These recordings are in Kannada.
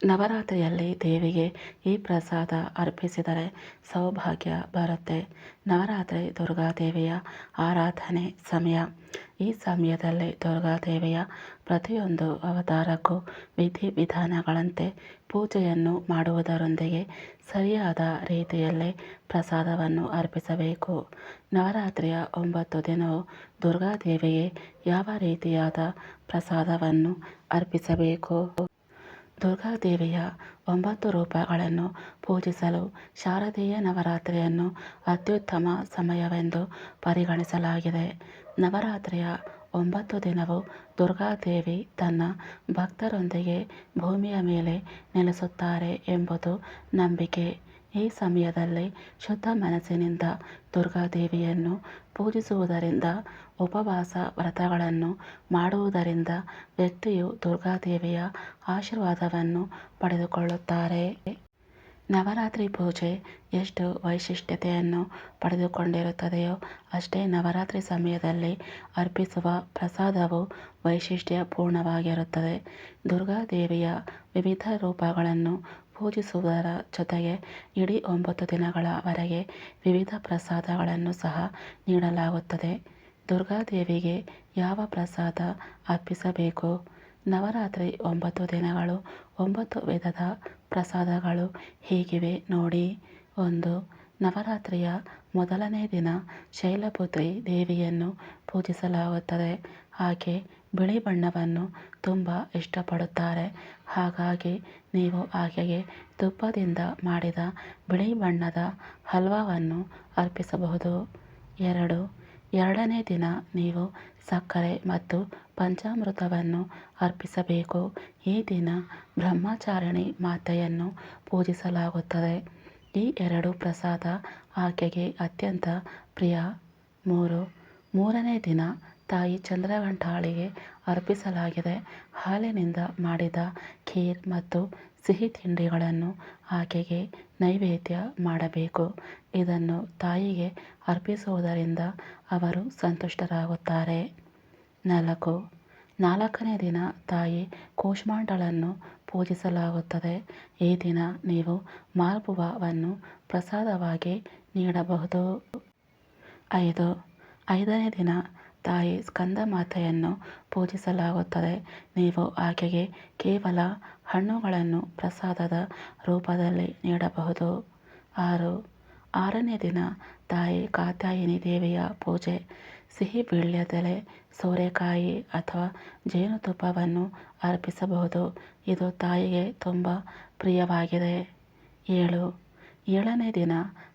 ನವರಾತ್ರಿಯಲ್ಲಿ ದೇವಿಗೆ ಈ ಪ್ರಸಾದ ಅರ್ಪಿಸಿದರೆ ಸೌಭಾಗ್ಯ ಬರುತ್ತೆ. ನವರಾತ್ರಿ ದುರ್ಗಾದೇವಿಯ ಆರಾಧನೆ ಸಮಯ. ಈ ಸಮಯದಲ್ಲಿ ದುರ್ಗಾದೇವಿಯ ಪ್ರತಿಯೊಂದು ಅವತಾರಕ್ಕೂ ವಿಧಿ ವಿಧಾನಗಳಂತೆ ಪೂಜೆಯನ್ನು ಮಾಡುವುದರೊಂದಿಗೆ ಸರಿಯಾದ ರೀತಿಯಲ್ಲಿ ಪ್ರಸಾದವನ್ನು ಅರ್ಪಿಸಬೇಕು. ನವರಾತ್ರಿಯ ಒಂಬತ್ತು ದಿನವೂ ದುರ್ಗಾದೇವಿಗೆ ಯಾವ ರೀತಿಯಾದ ಪ್ರಸಾದವನ್ನು ಅರ್ಪಿಸಬೇಕು? ದುರ್ಗಾದೇವಿಯ ಒಂಬತ್ತು ರೂಪಗಳನ್ನು ಪೂಜಿಸಲು ಶಾರದೀಯ ನವರಾತ್ರಿಯನ್ನು ಅತ್ಯುತ್ತಮ ಸಮಯವೆಂದು ಪರಿಗಣಿಸಲಾಗಿದೆ. ನವರಾತ್ರಿಯ ಒಂಬತ್ತು ದಿನವೂ ದುರ್ಗಾದೇವಿ ತನ್ನ ಭಕ್ತರೊಂದಿಗೆ ಭೂಮಿಯ ಮೇಲೆ ನೆಲೆಸುತ್ತಾರೆ ಎಂಬುದು ನಂಬಿಕೆ. ಈ ಸಮಯದಲ್ಲಿ ಶುದ್ಧ ಮನಸ್ಸಿನಿಂದ ದುರ್ಗಾದೇವಿಯನ್ನು ಪೂಜಿಸುವುದರಿಂದ, ಉಪವಾಸ ವ್ರತಗಳನ್ನು ಮಾಡುವುದರಿಂದ ವ್ಯಕ್ತಿಯು ದುರ್ಗಾದೇವಿಯ ಆಶೀರ್ವಾದವನ್ನು ಪಡೆದುಕೊಳ್ಳುತ್ತಾರೆ. ನವರಾತ್ರಿ ಪೂಜೆ ಎಷ್ಟು ವೈಶಿಷ್ಟ್ಯತೆಯನ್ನು ಪಡೆದುಕೊಂಡಿರುತ್ತದೆಯೋ, ಅಷ್ಟೇ ನವರಾತ್ರಿ ಸಮಯದಲ್ಲಿ ಅರ್ಪಿಸುವ ಪ್ರಸಾದವು ವೈಶಿಷ್ಟ್ಯಪೂರ್ಣವಾಗಿರುತ್ತದೆ. ದುರ್ಗಾದೇವಿಯ ವಿವಿಧ ರೂಪಗಳನ್ನು ಪೂಜಿಸುವುದರ ಜೊತೆಗೆ ಇಡೀ ಒಂಬತ್ತು ದಿನಗಳವರೆಗೆ ವಿವಿಧ ಪ್ರಸಾದಗಳನ್ನು ಸಹ ನೀಡಲಾಗುತ್ತದೆ. ದುರ್ಗಾದೇವಿಗೆ ಯಾವ ಪ್ರಸಾದ ಅರ್ಪಿಸಬೇಕು? ನವರಾತ್ರಿ ಒಂಬತ್ತು ದಿನಗಳು ಒಂಬತ್ತು ವಿಧದ ಪ್ರಸಾದಗಳು ಹೀಗಿವೆ ನೋಡಿ. ಒಂದು, ನವರಾತ್ರಿಯ ಮೊದಲನೇ ದಿನ ಶೈಲಪುತ್ರಿ ದೇವಿಯನ್ನು ಪೂಜಿಸಲಾಗುತ್ತದೆ. ಆಕೆ ಬಿಳಿ ಬಣ್ಣವನ್ನು ತುಂಬ ಇಷ್ಟಪಡುತ್ತಾರೆ. ಹಾಗಾಗಿ ನೀವು ಆಕೆಗೆ ತುಪ್ಪದಿಂದ ಮಾಡಿದ ಬಿಳಿ ಬಣ್ಣದ ಹಲ್ವಾವನ್ನು ಅರ್ಪಿಸಬಹುದು. ಎರಡು, ಎರಡನೇ ದಿನ ನೀವು ಸಕ್ಕರೆ ಮತ್ತು ಪಂಚಾಮೃತವನ್ನು ಅರ್ಪಿಸಬೇಕು. ಈ ದಿನ ಬ್ರಹ್ಮಚಾರಿಣಿ ಮಾತೆಯನ್ನು ಪೂಜಿಸಲಾಗುತ್ತದೆ. ಈ ಎರಡು ಪ್ರಸಾದ ಆಕೆಗೆ ಅತ್ಯಂತ ಪ್ರಿಯ. ಮೂರು, ಮೂರನೇ ದಿನ ತಾಯಿ ಚಂದ್ರಘಂಟಾಳಿಗೆ ಅರ್ಪಿಸಲಾಗಿದೆ. ಹಾಲಿನಿಂದ ಮಾಡಿದ ಖೀರ್ ಮತ್ತು ಸಿಹಿ ತಿಂಡಿಗಳನ್ನು ಆಕೆಗೆ ನೈವೇದ್ಯ ಮಾಡಬೇಕು. ಇದನ್ನು ತಾಯಿಗೆ ಅರ್ಪಿಸುವುದರಿಂದ ಅವರು ಸಂತುಷ್ಟರಾಗುತ್ತಾರೆ. ನಾಲ್ಕು. ನಾಲ್ಕನೇ ದಿನ ತಾಯಿ ಕೂಷ್ಮಾಂಡಳನ್ನು ಪೂಜಿಸಲಾಗುತ್ತದೆ. ಈ ದಿನ ನೀವು ಮಾಲ್ಪುವಾವನ್ನು ಪ್ರಸಾದವಾಗಿ ನೀಡಬಹುದು. ಐದು. ಐದನೇ ದಿನ ತಾಯಿ ಸ್ಕಂದಮಾತೆಯನ್ನು ಪೂಜಿಸಲಾಗುತ್ತದೆ. ನೀವು ಆಕೆಗೆ ಕೇವಲ ಹಣ್ಣುಗಳನ್ನು ಪ್ರಸಾದದ ರೂಪದಲ್ಲಿ ನೀಡಬಹುದು. ಆರು. ಆರನೇ ದಿನ ತಾಯಿ ಕಾತ್ಯಾಯಿನಿ ದೇವಿಯ ಪೂಜೆ. ಸಿಹಿ ವೀಳ್ಯದೆಲೆ ಸೋರೆಕಾಯಿ ಅಥವಾ ಜೇನುತುಪ್ಪವನ್ನು ಅರ್ಪಿಸಬಹುದು. ಇದು ತಾಯಿಗೆ ತುಂಬ ಪ್ರಿಯವಾಗಿದೆ. ಏಳು. ಏಳನೇ ದಿನ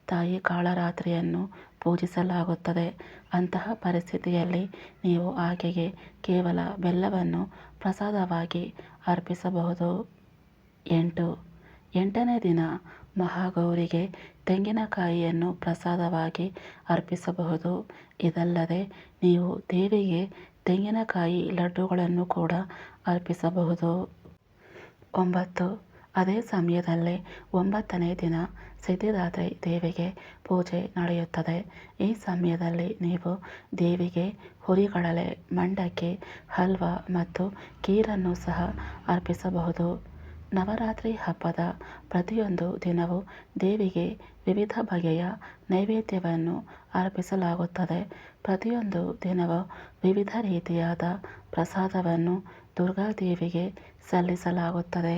ತಾಯಿ ಕಾಳರಾತ್ರಿಯನ್ನು ಪೂಜಿಸಲಾಗುತ್ತದೆ. ಅಂತಹ ಪರಿಸ್ಥಿತಿಯಲ್ಲಿ ನೀವು ಆಕೆಗೆ ಕೇವಲ ಬೆಲ್ಲವನ್ನು ಪ್ರಸಾದವಾಗಿ ಅರ್ಪಿಸಬಹುದು. ಎಂಟು. ಎಂಟನೇ ದಿನ ಮಹಾಗೌರಿಗೆ ತೆಂಗಿನಕಾಯಿಯನ್ನು ಪ್ರಸಾದವಾಗಿ ಅರ್ಪಿಸಬಹುದು. ಇದಲ್ಲದೆ ನೀವು ದೇವಿಗೆ ತೆಂಗಿನಕಾಯಿ ಲಡ್ಡುಗಳನ್ನು ಕೂಡ ಅರ್ಪಿಸಬಹುದು. ಒಂಬತ್ತು. ಅದೇ ಸಮಯದಲ್ಲಿ ಒಂಬತ್ತನೇ ದಿನ ಸಿದ್ಧಿದಾತ್ರಿ ದೇವಿಗೆ ಪೂಜೆ ನಡೆಯುತ್ತದೆ. ಈ ಸಮಯದಲ್ಲಿ ನೀವು ದೇವಿಗೆ ಹುರಿಗಡಲೆ, ಮಂಡಕ್ಕಿ, ಹಲ್ವ ಮತ್ತು ಖೀರನ್ನು ಸಹ ಅರ್ಪಿಸಬಹುದು. ನವರಾತ್ರಿ ಹಬ್ಬದ ಪ್ರತಿಯೊಂದು ದಿನವೂ ದೇವಿಗೆ ವಿವಿಧ ಬಗೆಯ ನೈವೇದ್ಯವನ್ನು ಅರ್ಪಿಸಲಾಗುತ್ತದೆ. ಪ್ರತಿಯೊಂದು ದಿನವೂ ವಿವಿಧ ರೀತಿಯಾದ ಪ್ರಸಾದವನ್ನು ದುರ್ಗಾದೇವಿಗೆ ಸಲ್ಲಿಸಲಾಗುತ್ತದೆ.